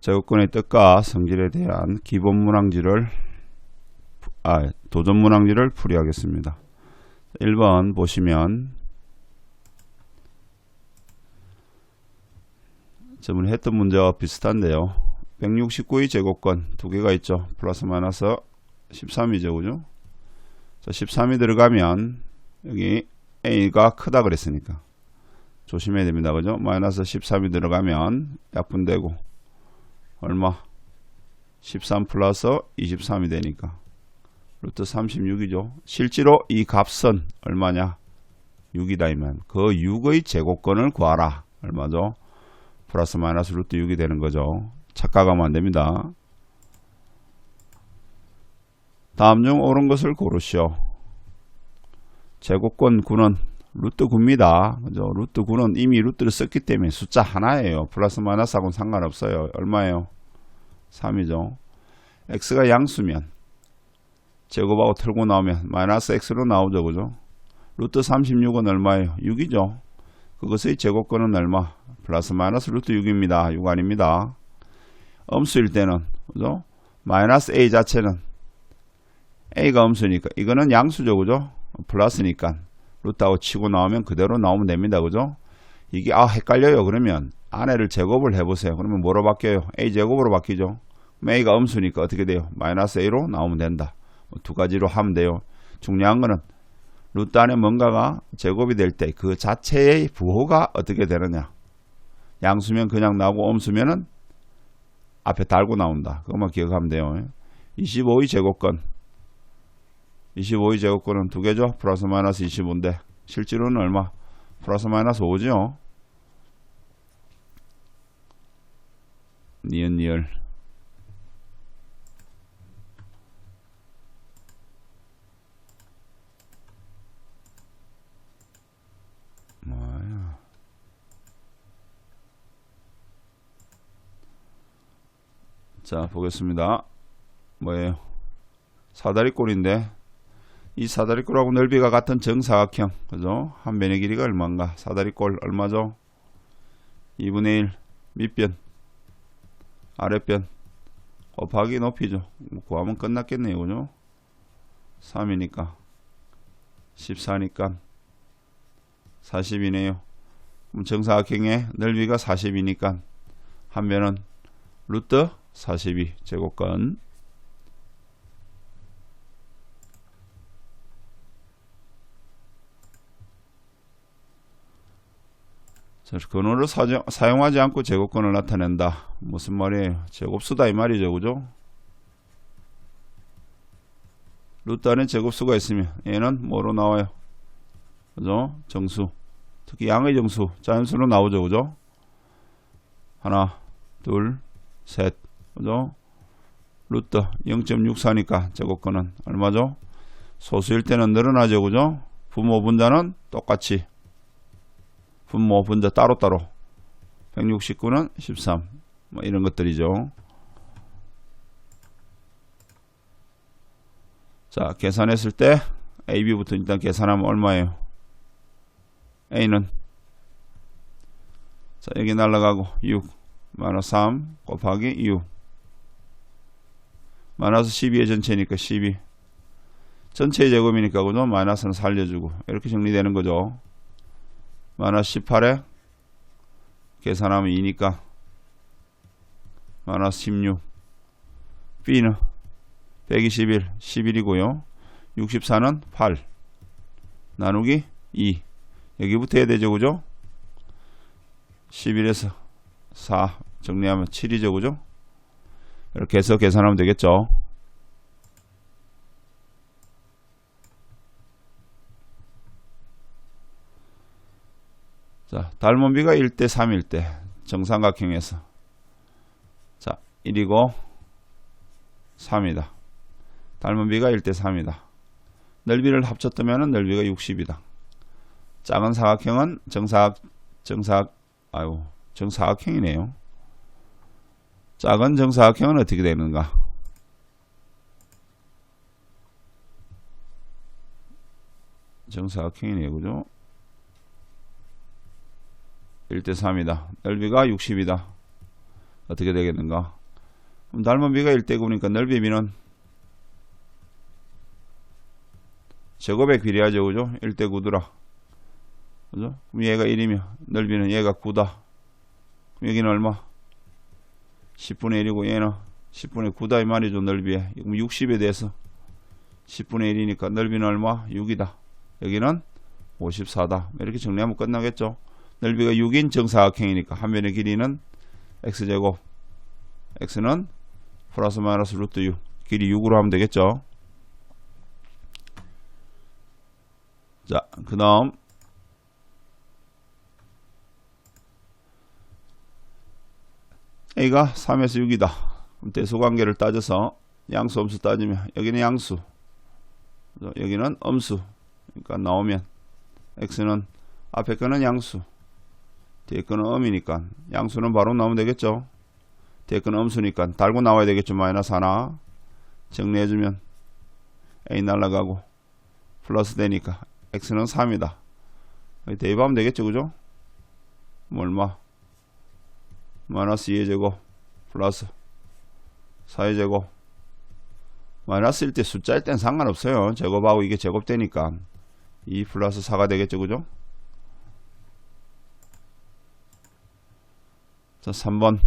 제곱권의 뜻과 성질에 대한 기본 문항지를 아, 도전 문항지를 풀이하겠습니다. 1번 보시면 저번에 했던 문제와 비슷한데요. 169의 제곱권 두 개가 있죠. 플러스 마이너스 13이죠. 그죠? 자, 13이 들어가면 여기 A가 크다 그랬으니까 조심해야 됩니다. 그죠? 마이너스 13이 들어가면 약분되고 얼마? 13 플러스 23이 되니까 루트 36이죠. 실제로 이 값은 얼마냐? 6이다 이면 그 6의 제곱권을 구하라. 얼마죠? 플러스 마이너스 루트 6이 되는 거죠. 착각하면 안 됩니다. 다음 중 옳은 것을 고르시오. 제곱권 9는 루트 9입니다. 그죠? 루트 9는 이미 루트를 썼기 때문에 숫자 하나예요. 플러스 마이너스하고는 상관없어요. 얼마예요? 3이죠. x가 양수면 제곱하고 털고 나오면 마이너스 x로 나오죠. 그죠? 루트 36은 얼마예요? 6이죠. 그것의 제곱권은 얼마? 플러스 마이너스 루트 6입니다. 6 아닙니다. 음수일 때는 그죠? 마이너스 a 자체는 a가 음수니까 이거는 양수죠. 그죠? 플러스니까 루트하고 치고 나오면 그대로 나오면 됩니다. 그죠? 이게 아 헷갈려요. 그러면 안에를 제곱을 해보세요. 그러면 뭐로 바뀌어요? a 제곱으로 바뀌죠. a가 음수니까 어떻게 돼요? 마이너스 a로 나오면 된다. 뭐두 가지로 하면 돼요. 중요한 거는 루트 안에 뭔가가 제곱이 될 때 그 자체의 부호가 어떻게 되느냐. 양수면 그냥 나오고 음수면은 앞에 달고 나온다. 그것만 기억하면 돼요. 25의 제곱권. 25의 제곱권은 두 개죠. 플러스 마이너스 25인데 실제로는 얼마? 플러스 마이너스 5죠. 니은 니을 뭐야. 자 보겠습니다. 뭐예요? 사다리꼴인데 이 사다리꼴하고 넓이가 같은 정사각형. 그죠? 한 변의 길이가 얼마인가? 사다리꼴 얼마죠? 2분의 1 밑변 아랫변. 곱하기 높이죠. 뭐 구하면 끝났겠네요 그죠? 3이니까. 14니까. 40이네요. 그럼 정사각형의 넓이가 40이니까. 한 변은 루트 42 제곱권 근호를 사정, 사용하지 않고 제곱권을 나타낸다. 무슨 말이에요? 제곱수다 이 말이죠. 그죠? 루트 안에 제곱수가 있으면 얘는 뭐로 나와요? 그죠? 정수. 특히 양의 정수, 자연수로 나오죠. 그죠? 하나, 둘, 셋. 그죠? 루트 0.64니까 제곱권은 얼마죠? 소수일 때는 늘어나죠. 그죠? 부모 분자는 똑같이 분모 분자 따로따로. 169는 13 뭐 이런 것들이죠. 자 계산했을 때 AB부터 일단 계산하면 얼마예요? A는? 자 여기 날라가고 6 마이너스 3 곱하기 6 마이너스 12의 전체니까 12 전체의 제곱이니까 그죠? 마이너스는 살려주고. 이렇게 정리되는 거죠 마이너스 18에 계산하면 2니까. 마이너스 16 B는 121 11이고요. 64는 8 나누기 2 여기부터 해야 되죠 그죠? 11에서 4 정리하면 7이죠 그죠? 이렇게 해서 계산하면 되겠죠 자, 닮은 비가 1대 3일 때 정삼각형에서 자, 1이고 3이다. 닮은 비가 1대 3이다. 넓이를 합쳤다면 넓이가 60이다. 작은 사각형은 정사각 정사각 아유, 정사각형이네요. 작은 정사각형은 어떻게 되는가? 정사각형이네요. 그죠? 1대 3이다. 넓이가 60이다. 어떻게 되겠는가? 그럼 닮은 비가 1대 9니까 넓이 비는 제곱에 비례하죠. 그죠? 1대 9더라. 그죠? 그럼 얘가 1이면 넓이는 얘가 9다. 그럼 여기는 얼마? 10분의 1이고 얘는 10분의 9다 이 말이죠. 넓이에. 그럼 60에 대해서 10분의 1이니까 넓이는 얼마? 6이다. 여기는 54다. 이렇게 정리하면 끝나겠죠. 넓이가 6인 정사각형이니까 한 면의 길이는 x제곱 x는 플러스 마이너스 루트 6 길이 6으로 하면 되겠죠. 자, 그 다음 a가 3에서 6이다. 그럼 대소관계를 따져서 양수 음수 따지면 여기는 양수? 여기는 음수 그러니까 나오면 x는 앞에 거는 양수 거는 음이니까 양수는 바로 나오면 되겠죠. 거는 음수니까 달고 나와야 되겠죠. 마이너스 하나 정리해주면 a 날라가고 플러스 되니까 x는 3이다. 대입하면 되겠죠. 그죠? 뭐 얼마? 마이너스 2의 제곱 플러스 4의 제곱. 마이너스일 때 숫자일 땐 상관없어요. 제곱하고 이게 제곱되니까 2 플러스 4가 되겠죠. 그죠 자 3번.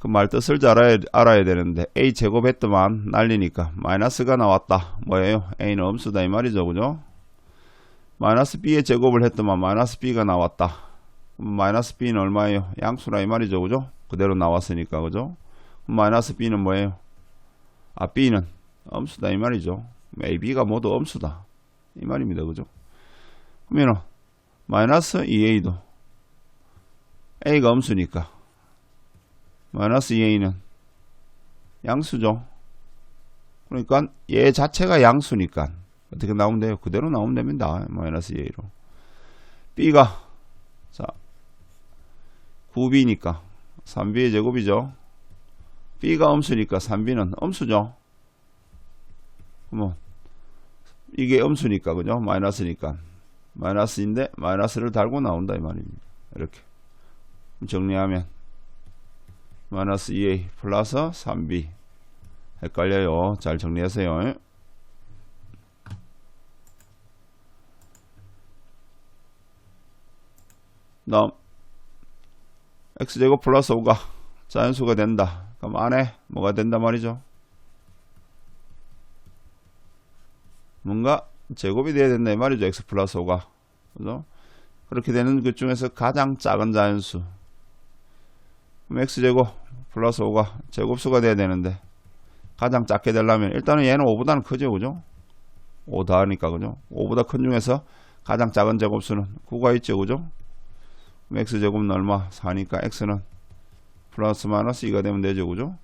그 말 뜻을 잘 알아야, 알아야 되는데 a 제곱했더만 날리니까 마이너스가 나왔다. 뭐예요? A는 음수다 이 말이죠 그죠? 마이너스 b의 제곱을 했더만 마이너스 b가 나왔다. 마이너스 b는 얼마예요? 양수라 이 말이죠 그죠? 그대로 나왔으니까 그죠? 마이너스 b는 뭐예요? 아 b는 음수다 이 말이죠. a, b가 모두 음수다. 이 말입니다 그죠? 그러면 마이너스 2a도 a가 음수니까 마이너스 2a는 양수죠. 그러니까 얘 자체가 양수니까 어떻게 나오면 돼요? 그대로 나오면 됩니다. 마이너스 2a로. b가 자 9b니까 3b의 제곱이죠. b가 음수니까 3b는 음수죠. 뭐 이게 음수니까 그죠? 마이너스니까 마이너스인데 마이너스를 달고 나온다 이 말입니다. 이렇게 정리하면 마이너스 2a 플러스 3b 헷갈려요. 잘 정리하세요. 다음 x제곱 플러스 5가 자연수가 된다. 그럼 안에 뭐가 된다 말이죠? 뭔가 제곱이 돼야 된다 이 말이죠. x 플러스 5가. 그죠? 그렇게 되는 그 중에서 가장 작은 자연수 그럼 x제곱 플러스 5가 제곱수가 돼야 되는데 가장 작게 되려면 일단은 얘는 5보다는 크죠 그죠? 5 더하니까 그죠? 5보다 큰 중에서 가장 작은 제곱수는 9가 있죠 그죠? x제곱은 얼마? 4니까 x는 플러스 마이너스 2가 되면 되죠 그죠?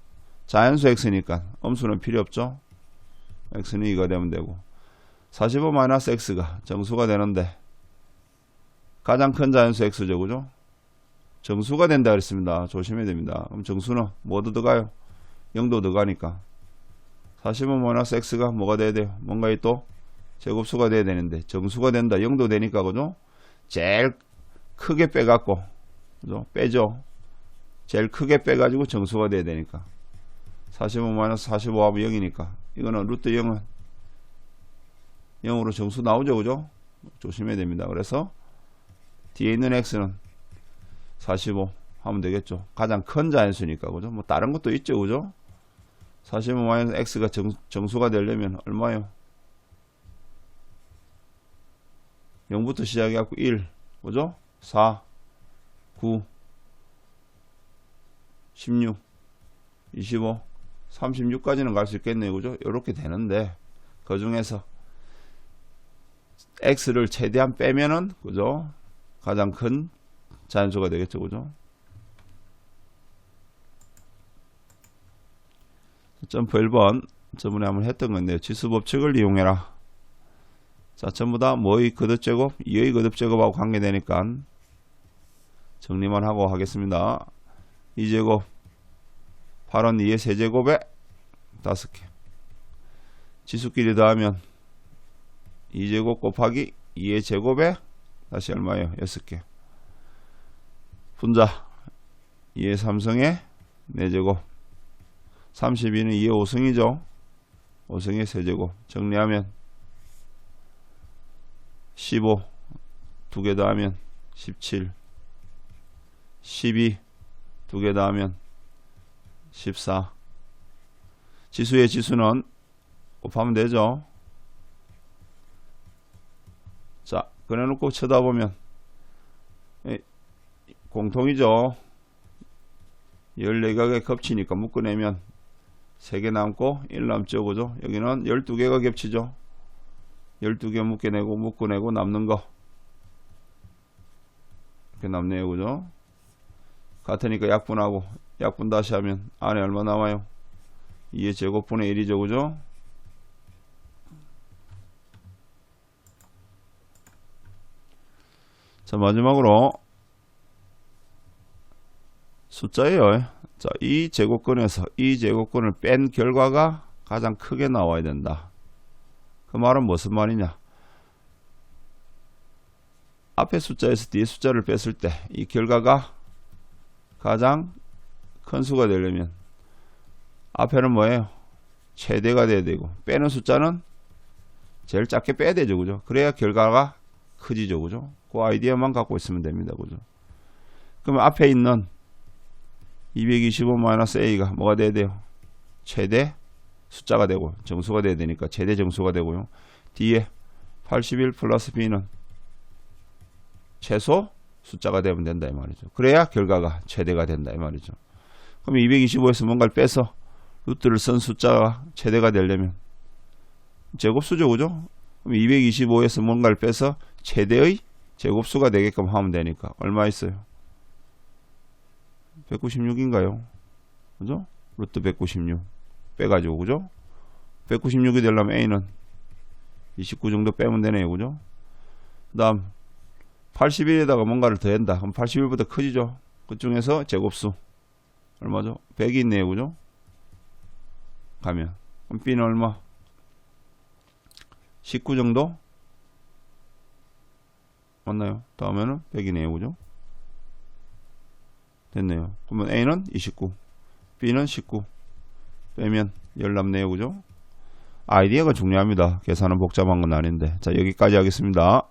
자연수 x니까 음수는 필요 없죠? X는 2가 되면 되고 45 마이너스 x가 정수가 되는데 가장 큰 자연수 x죠 그죠 정수가 된다 그랬습니다. 조심해야 됩니다. 그럼 정수는 뭐도 들어가요? 0도 들어가니까 45 마이너스 x가 뭐가 돼야 돼요? 뭔가 또 제곱수가 돼야 되는데 정수가 된다. 0도 되니까 그죠? 제일 크게 빼갖고 그죠? 빼죠. 제일 크게 빼가지고 정수가 돼야 되니까 45 마이너스 45 하면 0이니까 이거는 루트 0은 0으로 정수 나오죠 그죠? 조심해야 됩니다. 그래서 뒤에 있는 x는 45 하면 되겠죠. 가장 큰 자연수니까 그죠? 뭐 다른 것도 있죠, 그죠? 45 마이너스 x가 정, 정수가 되려면 얼마요? 0부터 시작해갖고 1, 그죠? 4, 9, 16, 25, 36까지는 갈 수 있겠네요, 그죠? 이렇게 되는데 그 중에서 x를 최대한 빼면은 그죠? 가장 큰 자연수가 되겠죠. 그죠? 점프 1번 저번에 한번 했던 건데요. 지수 법칙을 이용해라. 자, 전부 다 뭐의 거듭 제곱, 이의 거듭 제곱하고 관계되니까 정리만 하고 하겠습니다. 2제곱 8은 2의 세제곱에 5개 지수끼리 더하면 2제곱 곱하기 2의 제곱에 다시 얼마예요? 6개 분자 2의 3승의 4제곱 32는 2의 5승이죠. 5승의 세제곱 정리하면 15 두 개 더하면 17 12 두 개 더하면 14 지수의 지수는 곱하면 되죠. 자 그래놓고 쳐다보면 에, 공통이죠. 14개가 겹치니까 묶어내면 3개 남고 1 남죠. 그죠? 여기는 12개가 겹치죠. 12개 묶어내고 묶어내고 남는 거. 이렇게 남네요. 그죠? 같으니까 약분하고 약분 다시 하면 안에 얼마 남아요? 2의 제곱분의 1이죠. 그죠? 자 마지막으로 숫자예요 자, 이 제곱근에서 이 제곱근을 뺀 결과가 가장 크게 나와야 된다 그 말은 무슨 말이냐 앞에 숫자에서 뒤에 숫자를 뺐을 때 이 결과가 가장 큰 수가 되려면 앞에는 뭐예요? 최대가 돼야 되고 빼는 숫자는 제일 작게 빼야 되죠 그죠? 그래야 결과가 크지죠 그죠? 그 아이디어만 갖고 있으면 됩니다 그죠? 그러면 앞에 있는 225-a가 뭐가 돼야 돼요? 최대 숫자가 되고 정수가 돼야 되니까 최대 정수가 되고요. 뒤에 81 플러스 b는 최소 숫자가 되면 된다 이 말이죠. 그래야 결과가 최대가 된다 이 말이죠. 그럼 225에서 뭔가를 빼서 루트를 쓴 숫자가 최대가 되려면 제곱수죠 그죠? 그럼 225에서 뭔가를 빼서 최대의 제곱수가 되게끔 하면 되니까 얼마 있어요? 196인가요? 그죠? 루트 196 빼가지고 그죠? 196이 되려면 A는 29 정도 빼면 되네요 그죠? 그 다음 81에다가 뭔가를 더한다 그럼 81보다 커지죠? 그 중에서 제곱수 얼마죠? 100이 있네요 그죠? 가면 그럼 B는 얼마? 19 정도? 맞나요? 다음에는 100이네요 그죠? 됐네요. 그러면 A는 29, B는 19 빼면 10 남네요. 그죠? 아이디어가 중요합니다. 계산은 복잡한 건 아닌데. 자, 여기까지 하겠습니다.